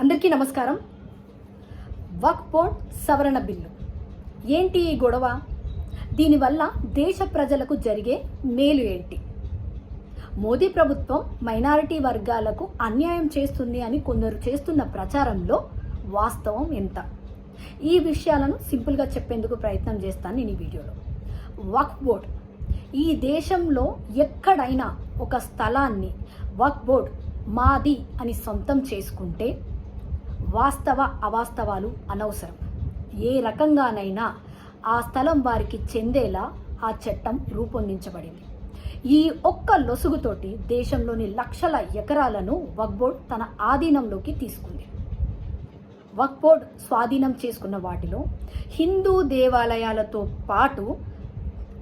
అందరికీ నమస్కారం. వక్ బోర్డ్ సవరణ బిల్లు. ఏంటి ఈ గొడవ? దీనివల్ల దేశ ప్రజలకు జరిగే మేలు ఏంటి? మోదీ ప్రభుత్వం మైనారిటీ వర్గాలకు అన్యాయం చేస్తుంది అని కొందరు చేస్తున్న ప్రచారంలో వాస్తవం ఎంత? ఈ విషయాలను సింపుల్గా చెప్పేందుకు ప్రయత్నం చేస్తాను నేను ఈ వీడియోలో. వక్ బోర్డ్ ఈ దేశంలో ఎక్కడైనా ఒక స్థలాన్ని వక్ బోర్డ్ మాది అని సొంతం చేసుకుంటే వాస్తవ అవాస్తవాలు అనవసరం. ఏ రకంగానైనా ఆ స్థలం వారికి చెందేలా ఆ చట్టం రూపొందించబడింది. ఈ ఒక్క లొసుగుతోటి దేశంలోని లక్షల ఎకరాలను వక్బోర్డ్ తన ఆధీనంలోకి తీసుకుంది. వక్బోర్డ్ స్వాధీనం చేసుకున్న వాటిలో హిందూ దేవాలయాలతో పాటు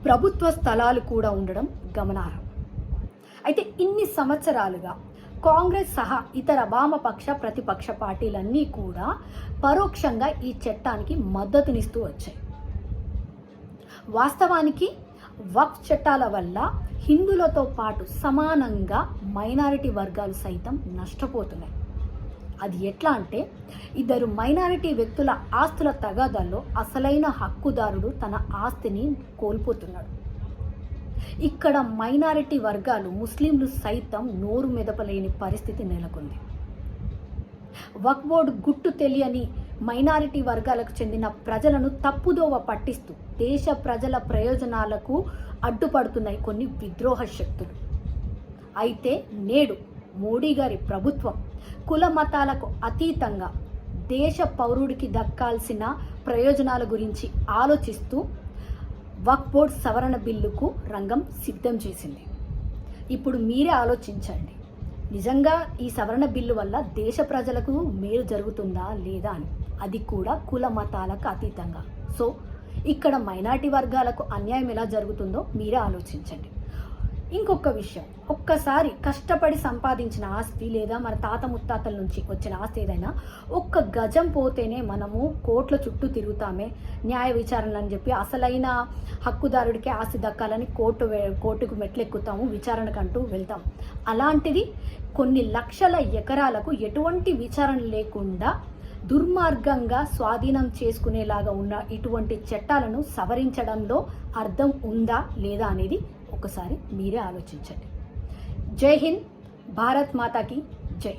ప్రభుత్వ స్థలాలు కూడా ఉండడం గమనార్హం. అయితే ఇన్ని సంవత్సరాలుగా కాంగ్రెస్ సహా ఇతర వామపక్ష ప్రతిపక్ష పార్టీలన్నీ కూడా పరోక్షంగా ఈ చట్టానికి మద్దతునిస్తూ వచ్చాయి. వాస్తవానికి వక్ఫ్ చట్టాల వల్ల హిందులతో పాటు సమానంగా మైనారిటీ వర్గాలు సైతం నష్టపోతున్నాయి. అది ఎట్లా అంటే ఇద్దరు మైనారిటీ వ్యక్తుల ఆస్తుల తగాదాల్లో అసలైన హక్కుదారుడు తన ఆస్తిని కోల్పోతున్నాడు. ఇక్కడ మైనారిటీ వర్గాలు ముస్లింలు సైతం నోరు మెదపలేని పరిస్థితి నెలకొంది. వక్ బోర్డు గుట్టు తెలియని మైనారిటీ వర్గాలకు చెందిన ప్రజలను తప్పుదోవ పట్టిస్తూ దేశ ప్రజల ప్రయోజనాలకు అడ్డుపడుతున్నాయి కొన్ని విద్రోహ శక్తులు. అయితే నేడు మోడీ గారి ప్రభుత్వం కుల మతాలకు అతీతంగా దేశ పౌరుడికి దక్కాల్సిన ప్రయోజనాల గురించి ఆలోచిస్తూ వక్ బోర్డ్ సవరణ బిల్లుకు రంగం సిద్ధం చేసింది. ఇప్పుడు మీరే ఆలోచించండి. నిజంగా ఈ సవరణ బిల్లు వల్ల దేశ ప్రజలకు మేలు జరుగుతుందా లేదా అని. అది కూడా కుల మతాలకు అతీతంగా. సో ఇక్కడ మైనార్టీ వర్గాలకు అన్యాయం ఎలా జరుగుతుందో మీరే ఆలోచించండి. ఇంకొక విషయం. ఒక్కసారి కష్టపడి సంపాదించిన ఆస్తి లేదా మన తాత ముత్తాతల నుంచి వచ్చిన ఆస్తి ఏదైనా ఒక్క గజం పోతేనే మనము కోట్ల చుట్టూ తిరుగుతామే. న్యాయ విచారణ అని చెప్పి అసలైన హక్కుదారుడికి ఆస్తి దక్కాలని కోర్టు కోర్టుకు మెట్లెక్కుతాము విచారణకంటూ వెళ్తాం. అలాంటిది కొన్ని లక్షల ఎకరాలకు ఎటువంటి విచారణ లేకుండా దుర్మార్గంగా స్వాధీనం చేసుకునేలాగా ఉన్న ఇటువంటి చట్టాలను సవరించడంలో అర్థం ఉందా లేదా అనేది ఒకసారి మీరే ఆలోచించండి. జై హింద్ భారత్ మాతాకి జై.